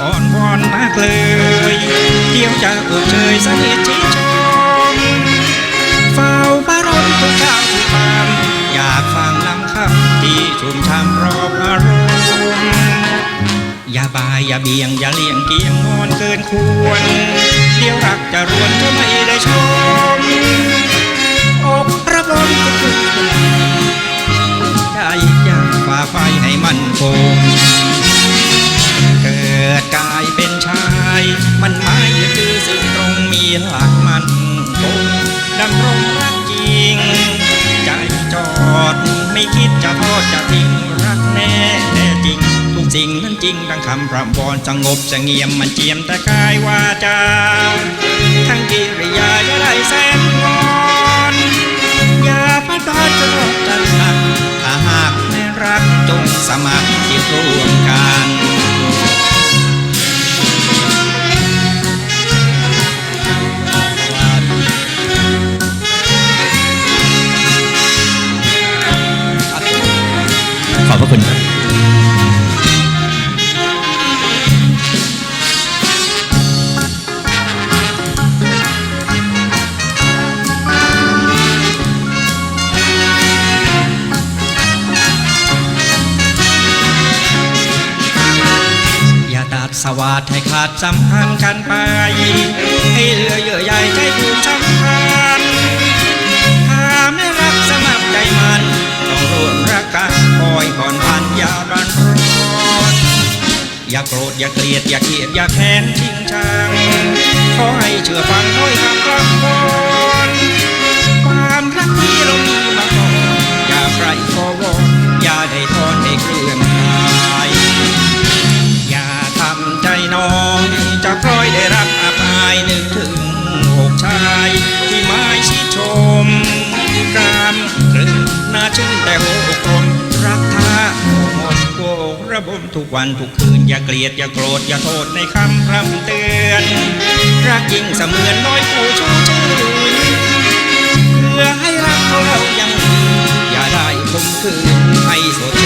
อ่อนวอนมากเลยเดี๋ยวจะอุดเชยสนิทชิชมเฝ้าบารมทุกเช้าทุกคำอยากฟังลำคำที่ชุ่มช่ำรอบอารมณ์อย่าบายอย่าเบี่ยงอย่าเลี่ยงเกียงงอนเกินควร เดี๋ยวรักจะรวนจะไม่ได้ชมอกระบนก็คือใจอยากฝ่าไฟให้มันคง มันไม่ยึดถือซึ่งตรงมีหลักมันคงดำรงรักจริง ใจจอดไม่คิดจะทอดจะทิ้งรักแน่จริง ทุกสิ่งนั้นจริงดังคำพร่ำวอนสงบเสงี่ยมมันเจียมแต่กายวาจาทั้งกิริยาจะได้แสนงอนอย่าพัดดอนจะรบจันหักถ้าหากไม่รักจงสมัครที่ร่ สวัสดให้ขาดสัมพันธ์กันไปให้เหลือเยื่อใยใจผูกสัมพันถ้าไม่รักสมัครใจมัน ต้องร่วมรักกันคอยก่อนพันยาบันรอนอย่าโกรธอย่าเกลียดอย่าเกลียดอย่าแค้นชิงชังขอให้เชื่อฟังถ้อย อกกลมรักทาหมดโกกระบมทุกวันทุกคืน อย่าเกลียด อย่าโกรธ อย่าโทษในคำคำเตือน รักยิ่งเสมือนน้อยผู้ชูชื่อเพื่อให้รักเรายังยือย่าได้คมคืนให้สด